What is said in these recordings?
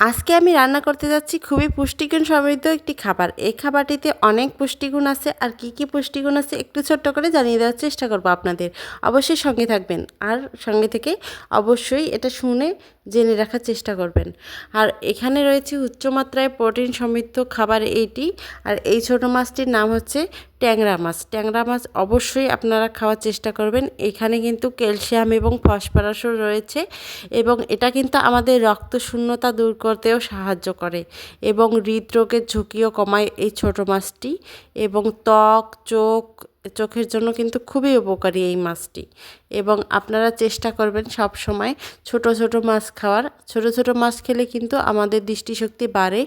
আজকে আমি রান্না করতে যাচ্ছি খুবই পুষ্টিগুণ সমৃদ্ধ একটি খাবার। এই খাবারটিতে অনেক পুষ্টিগুণ আছে আর কি কি পুষ্টিগুণ আছে একটু ছোট্ট করে জানিয়ে দেওয়ার চেষ্টা করব আপনাদের। অবশ্যই সঙ্গে থাকবেন আর সঙ্গে থেকে অবশ্যই এটা শুনে জেনে রাখার চেষ্টা করবেন। আর এখানে রয়েছে উচ্চমাত্রায় প্রোটিন সমৃদ্ধ খাবার এইটি আর এই ছোট মাছটির নাম হচ্ছে ট্যাংরা মাছ। ট্যাংরা মাছ অবশ্যই আপনারা খাওয়ার চেষ্টা করবেন। এখানে কিন্তু ক্যালসিয়াম এবং ফসফরাসও রয়েছে এবং এটা কিন্তু আমাদের রক্ত শূন্যতা দূর করতেও সাহায্য করে এবং হৃদরোগের ঝুঁকিও কমায় এই ছোটো মাছটি এবং ত্বক চোখ চোখের জন্য কিন্তু খুবই উপকারী এই মাছটি। এবং আপনারা চেষ্টা করবেন সব সময় ছোট ছোট মাছ খাওয়ার। ছোট ছোট মাছ খেলে কিন্তু আমাদের দৃষ্টিশক্তি বাড়ে,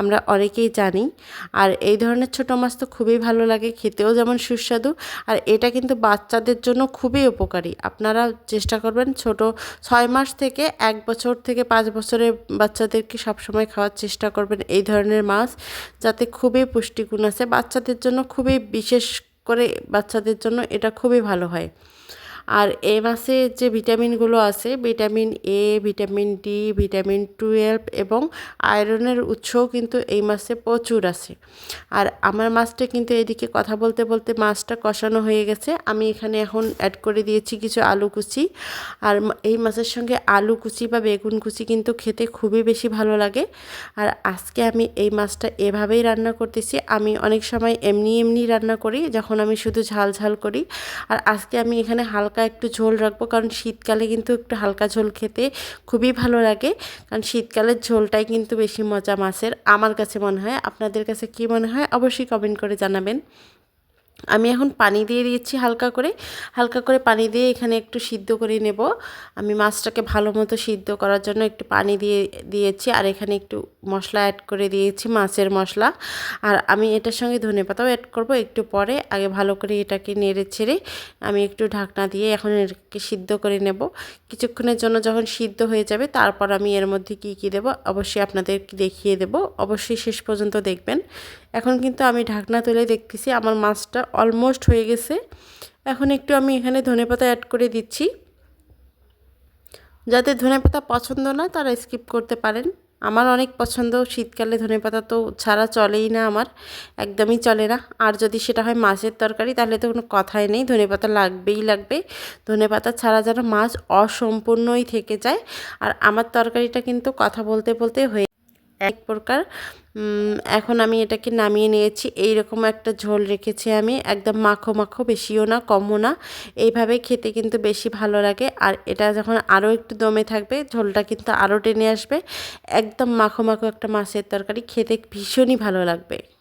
আমরা অনেকেই জানি। আর এই ধরনের ছোট মাছ তো খুবই ভালো লাগে, খেতেও যেমন সুস্বাদু। আর এটা কিন্তু বাচ্চাদের জন্য খুবই উপকারী। আপনারা চেষ্টা করবেন ছোট, ছয় মাস থেকে এক বছর থেকে পাঁচ বছরের বাচ্চাদেরকে সবসময় খাওয়ার চেষ্টা করবেন এই ধরনের মাছ, যাতে খুবই পুষ্টিগুণ আছে। বাচ্চাদের জন্য খুবই বিশেষ করে বাচ্চাদের জন্য এটা খুবই ভালো হয়। আর এই মাসে যে ভিটামিনগুলো আছে, vitamin A vitamin D vitamin twelve এবং আয়রনের উৎসও কিন্তু এই মাসে প্রচুর আছে। আর আমার মাছটা কিন্তু এদিকে কথা বলতে বলতে মাছটা কষানো হয়ে গেছে। আমি এখানে এখন অ্যাড করে দিয়েছি কিছু আলু কুচি। আর এই মাছের সঙ্গে আলু কুচি বা বেগুন কুচি কিন্তু খেতে খুবই বেশি ভালো লাগে। আর আজকে আমি এই মাছটা এভাবেই রান্না করতেছি। আমি অনেক সময় এমনি এমনি রান্না করি, যখন আমি শুধু ঝাল ঝাল করি। আর আজকে আমি এখানে হালকা হালকা একটু ঝোল রাখব, কারণ শীতকালে কিন্তু একটু হালকা ঝোল খেতে খুবই ভালো লাগে। কারণ শীতকালের ঝোলটাই কিন্তু বেশি মজা মাছের। আমার কাছে মনে হয়, আপনাদের কাছে কি মনে হয়, অবশ্যই কমেন্ট করে জানাবেন। আমি এখন পানি দিয়ে দিয়েছি হালকা করে। হালকা করে পানি দিয়ে এখানে একটু সিদ্ধ করে নেব। আমি মাছটাকে ভালো মতো সিদ্ধ করার জন্য একটু পানি দিয়ে দিয়েছি আর এখানে একটু মশলা অ্যাড করে দিয়েছি, মাছের মশলা। আর আমি এটার সঙ্গে ধনে পাতাও অ্যাড করব একটু পরে। আগে ভালো করে এটাকে নেড়ে ছেড়ে আমি একটু ঢাকনা দিয়ে এখন এটাকে সিদ্ধ করে নেব। কিছুক্ষণের জন্য যখন সিদ্ধ হয়ে যাবে তারপর আমি এর মধ্যে কি কি দেব অবশ্যই আপনাদেরকে দেখিয়ে দেব। অবশ্যই শেষ পর্যন্ত দেখবেন। এখন কিন্তু আমি ঢাকনা তুলে দেখতেছি, আমার মাছটা অলমোস্ট হয়ে গেছে। এখন একটু আমি এখানে ধনেপাতা অ্যাড করে দিচ্ছি। যাদের ধনেপাতা পছন্দ না, তারা স্কিপ করতে পারেন। আমার অনেক পছন্দ, শীতকালে ধনেপাতা তো ছাড়া চলেই না আমার, একদমই চলে না। আর যদি সেটা হয় মাছের তরকারি, তাহলে তো কোনো কথাই নেই। ধনেপাতা লাগবেই লাগবে। ধনেপাতা ছাড়া যেন মাছ অসম্পূর্ণই থেকে যায়। আর আমার তরকারিটা কিন্তু কথা বলতে বলতে হয়ে এক প্রকার। এখন আমি এটাকে নামিয়ে নিয়েছি। এই রকম একটা ঝোল রেখেছি আমি। একদম মাখো মাখো, বেশিও না, কমও না। এইভাবে খেতে কিন্তু বেশি ভালো লাগে। আর এটা যখন আরও একটু দমে থাকবে, ঝোলটা কিন্তু আরও টেনে আসবে। একদম মাখো মাখো একটা মাছের তরকারি, খেতে ভীষণই ভালো লাগবে।